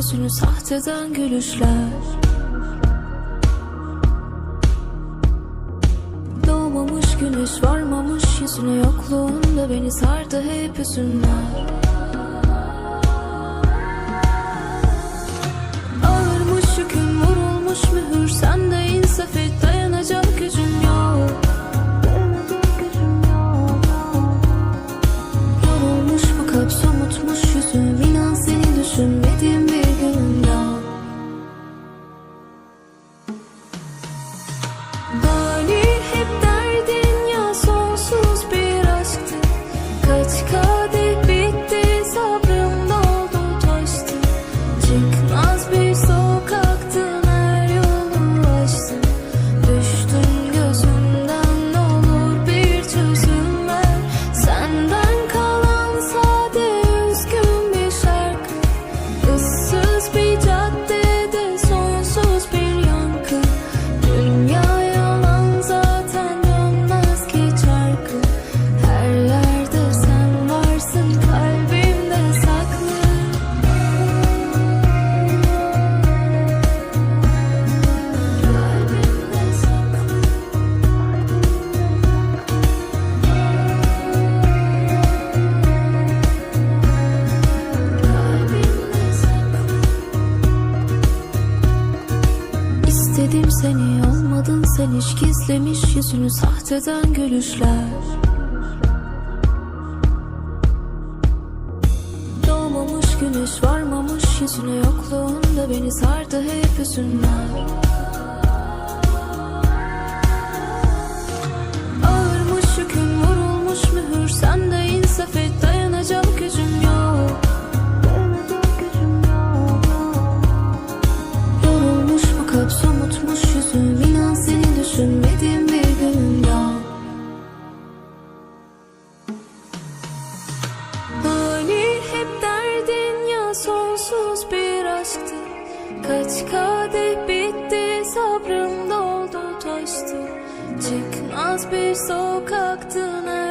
yüzünü sahteden gülüşler. Doğmamış güneş varmamış yüzüne yokluğunda beni sardı hep hüzünler Gizlemiş gizlemiş yüzünü sahteden gülüşler. Doğmamış güneş varmamış yüzüne yokluğunda beni sardı hep üzünler Kaç kadeh bitti sabrım doldu taştı. Çıkmaz bir sokaktı nerede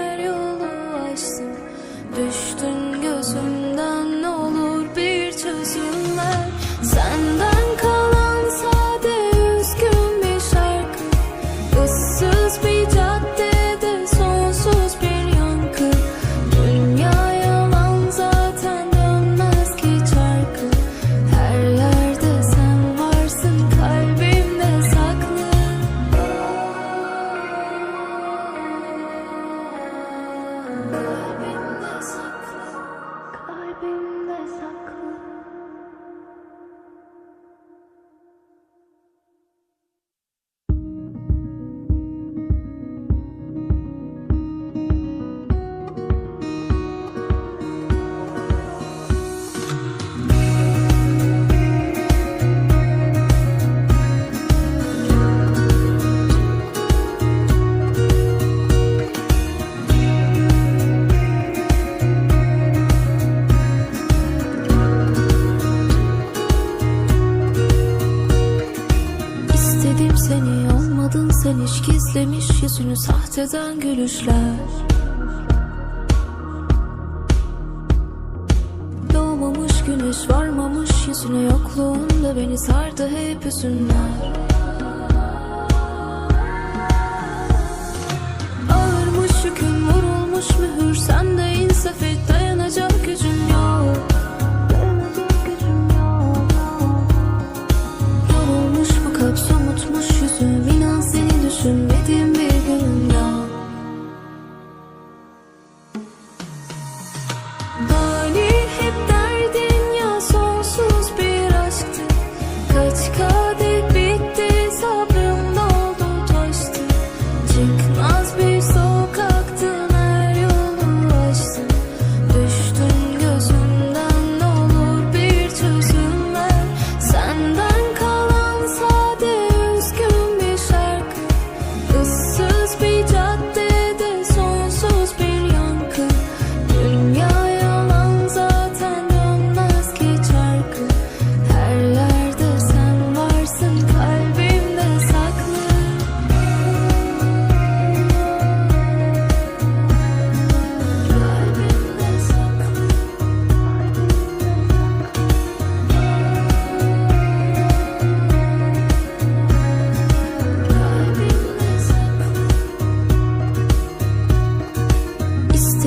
beni Olmadın sen hiç gizlemiş yüzünü sahteden gülüşler. Doğmamış güneş varmamış yüzüne yokluğunda beni sardı hep üzünler Ağırmış yüküm vurulmuş mühür sende insaf et dayanacak gücüm yok.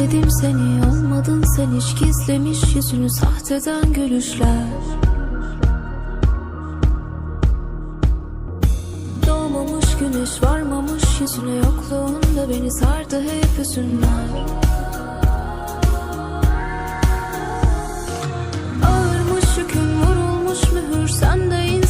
İstedim seni olmadın sen. Hiç gizlemiş yüzünü sahteden gülüşler. Doğmamış güneş varmamış yüzüne yokluğunda beni sardı hep hüzünler Ağırmış yüküm vurulmuş mühür sendeyim